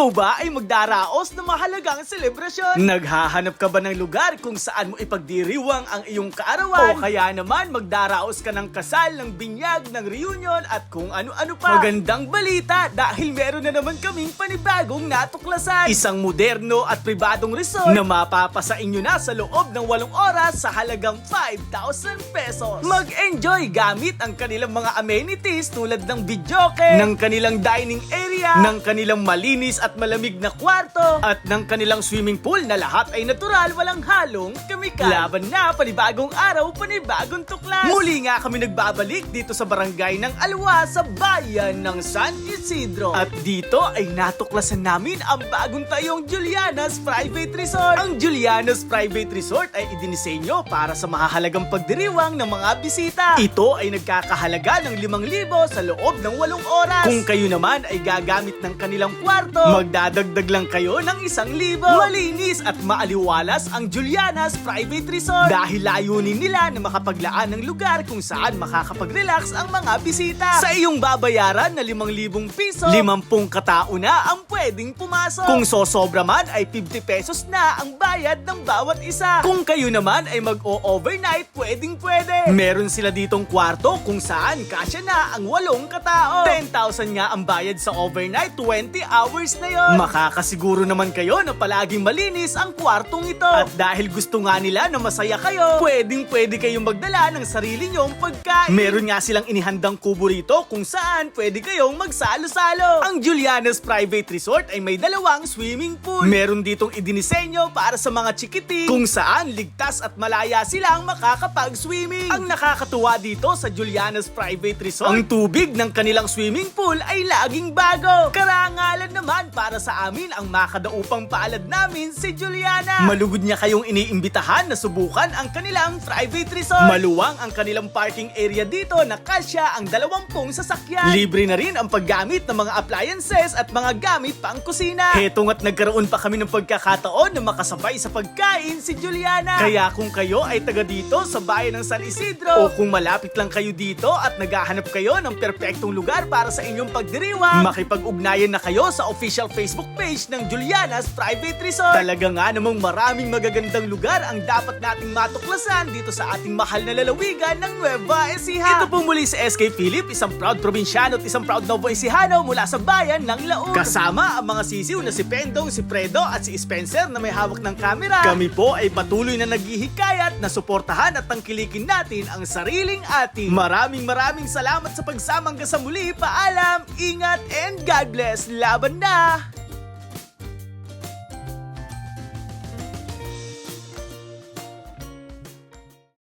Ikaw ba ay magdaraos ng mahalagang selebrasyon? Naghahanap ka ba ng lugar kung saan mo ipagdiriwang ang iyong kaarawan? O kaya naman magdaraos ka ng kasal, ng binyag, ng reunion at kung ano-ano pa? Magandang balita dahil meron na naman kaming panibagong natuklasan. Isang moderno at pribadong resort na mapapasa inyo na sa loob ng walong oras sa halagang 5,000 pesos. Mag-enjoy gamit ang kanilang mga amenities tulad ng videoke, ng kanilang dining area, ng kanilang malinis at malamig na kwarto, at ng kanilang swimming pool na lahat ay natural walang halong kemikal. Laban na, panibagong araw, panibagong tuklas. Muli nga kami nagbabalik dito sa barangay ng Alwa sa bayan ng San Isidro. At dito ay natuklasan namin ang bagong tayong Juliana's Private Resort. Ang Juliana's Private Resort ay idinisenyo para sa mahahalagang pagdiriwang ng mga bisita. Ito ay nagkakahalaga ng 5,000 sa loob ng 8 oras. Kung kayo naman ay gagamit ng kanilang kwarto, magdadagdag lang kayo ng 1,000. Malinis at maaliwalas ang Juliana's Private Resort dahil layunin nila na makapaglaan ng lugar kung saan makakapag-relax ang mga bisita. Sa iyong babayaran na 5,000 piso, 50 katao na ang pwedeng pumasok. Kung sosobra man ay 50 pesos na ang bayad ng bawat isa. Kung kayo naman ay mag-o-overnight, pwedeng pwede. Meron sila ditong kwarto kung saan kasya na ang walong katao. 10,000 nga ang bayad sa overnight, 20 hours na yon. Makakasiguro naman kayo na palaging malinis ang kwartong ito. At dahil gusto nga nila na masaya kayo, pwedeng pwede kayong magdala ng sarili nyong pagkain. Meron nga silang inihandang kubo rito kung saan pwede kayong magsalo-salo. Ang Juliana's Private Resort ay may dalawang swimming pool. Meron ditong idinisenyo para sa mga chikiti kung saan ligtas at malaya silang makakapag-swimming. Ang nakakatuwa dito sa Juliana's Private Resort, ang tubig ng kanilang swimming pool ay laging bago. Karangalan naman para sa amin ang makadaupang paalad namin si Juliana. Malugod niya kayong iniimbitahan na subukan ang kanilang private resort. Maluwang ang kanilang parking area dito na kasya ang dalawampung sasakyan. Libre na rin ang paggamit ng mga appliances at mga gamit pang kusina. Hetong at nagkaroon pa kami ng pagkakataon na makasabay sa pagkain si Juliana. Kaya kung kayo ay taga dito sa bayan ng San Isidro o kung malapit lang kayo dito at naghahanap kayo ng perpektong lugar para sa inyong pagdiriwang, makipag-ugnayan na kayo sa official Facebook page ng Juliana's Private Resort. Talaga nga namang maraming magagandang lugar ang dapat nating matuklasan dito sa ating mahal na lalawigan ng Nueva Ecija. Ito po muli si SK Philip, isang proud probinsyano at isang proud Novo Ecijano mula sa bayan ng Laur. Kasama ang mga sisiw na si Pendong, si Fredo at si Spencer na may hawak ng camera. Kami po ay patuloy na naghihikayat na suportahan at tangkilikin natin ang sariling ating. Maraming maraming salamat sa pagsamang sa muli. Paalam, ingat, and God bless. Laban na!